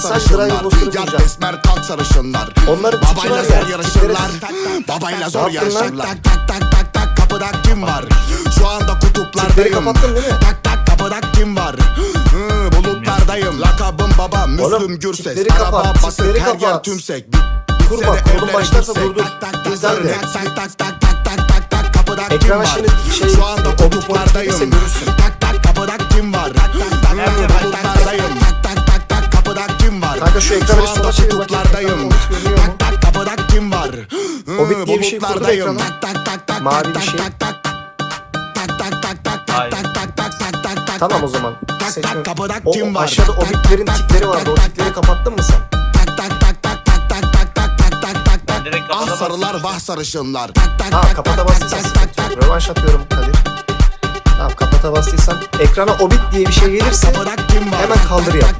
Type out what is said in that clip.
Sarışınlar Drive Boost'unu Yat kuracağım. esmer kalk sarışınlar Onların tiki Babayla var zor ya, yarışırlar Babayla Ne zor yaptın lan? yarışırlar Tak tak tak tak tak kapıda kim var Şu anda Tipleri kutuplardayım kapattın değil mi? Tak tak kapıda kim var Hı, Bulutlardayım Lakabım baba Müslüm Oğlum, Gürses tipleri Araba kapat, basık tipleri her yer kapat. tümsek Bit- bitse Dur bak, de kolun evlere başlarsa gitsek. durdur. Tak tak tak İzler de. tak tak tak tak tak tak tak tak kapıda kim Ekrana var şimdi şey, Şu anda o kutuplardayım polise görürsün. Tak tak kapıda kim var Tak tak tak Nerede? tak bulutlardayım Tak arada şu ekranı bir sola çevir bakayım. Tak tak kapıda kim var? O bit diye bir şey kurdu da ekrana. Mavi bir şey. Tamam o zaman. Seçme. O aşağıda o bitlerin tikleri vardı. O tikleri kapattın mı sen? Ah sarılar vah sarışınlar. Ha kapata bastıysan rövanş atıyorum Kadir. Tamam kapata bastıysan ekrana obit diye bir şey gelirse hemen kaldır yap.